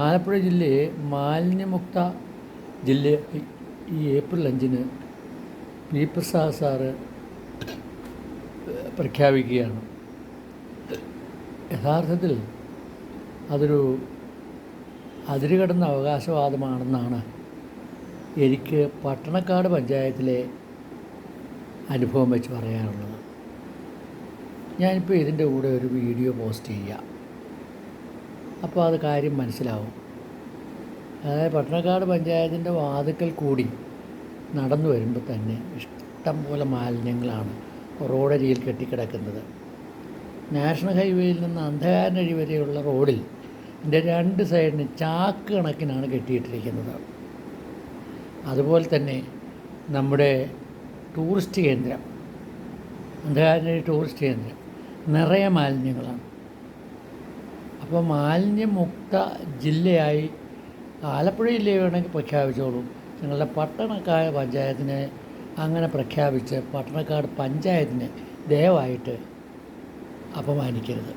ആലപ്പുഴ ജില്ലയെ മാലിന്യമുക്ത ജില്ല ഈ ഏപ്രിൽ അഞ്ചിന് പി പ്രസാദ് സാറ് പ്രഖ്യാപിക്കുകയാണ്. യഥാർത്ഥത്തിൽ അതൊരു അതിരുകടന്ന അവകാശവാദമാണെന്നാണ് എനിക്ക് പട്ടണക്കാട് പഞ്ചായത്തിലെ അനുഭവം വെച്ച് പറയാനുള്ളത്. ഞാനിപ്പോൾ ഇതിന്റെ കൂടെ ഒരു വീഡിയോ പോസ്റ്റ് ചെയ്യാം. അപ്പോൾ അത് കാര്യം മനസ്സിലാവും. അതായത് പട്ടണക്കാട് പഞ്ചായത്തിന്റെ വാതുക്കൽ കൂടി നടന്നു വരുമ്പോൾ തന്നെ ഇഷ്ടം പോലെ മാലിന്യങ്ങളാണ് റോഡരിയിൽ കെട്ടിക്കിടക്കുന്നത്. നാഷണൽ ഹൈവേയിൽ നിന്ന് അന്ധകാരനഴി വരെയുള്ള റോഡിൽ ഇതിന്റെ രണ്ട് സൈഡിന് ചാക്ക് കണക്കിനാണ് കെട്ടിയിട്ടിരിക്കുന്നത്. അതുപോലെ തന്നെ നമ്മുടെ ടൂറിസ്റ്റ് കേന്ദ്രം അന്ധകാരനഴി ടൂറിസ്റ്റ് കേന്ദ്രം നിറയെ മാലിന്യങ്ങളാണ്. അപ്പോൾ മാലിന്യമുക്ത ജില്ലയായി ആലപ്പുഴ ജില്ലയെ വേണമെങ്കിൽ പ്രഖ്യാപിച്ചോളൂ. നിങ്ങളുടെ പട്ടണക്കാട് പഞ്ചായത്തിനെ അങ്ങനെ പ്രഖ്യാപിച്ച് പട്ടണക്കാട് പഞ്ചായത്തിനെ ദയവായിട്ട് അപമാനിക്കരുത്.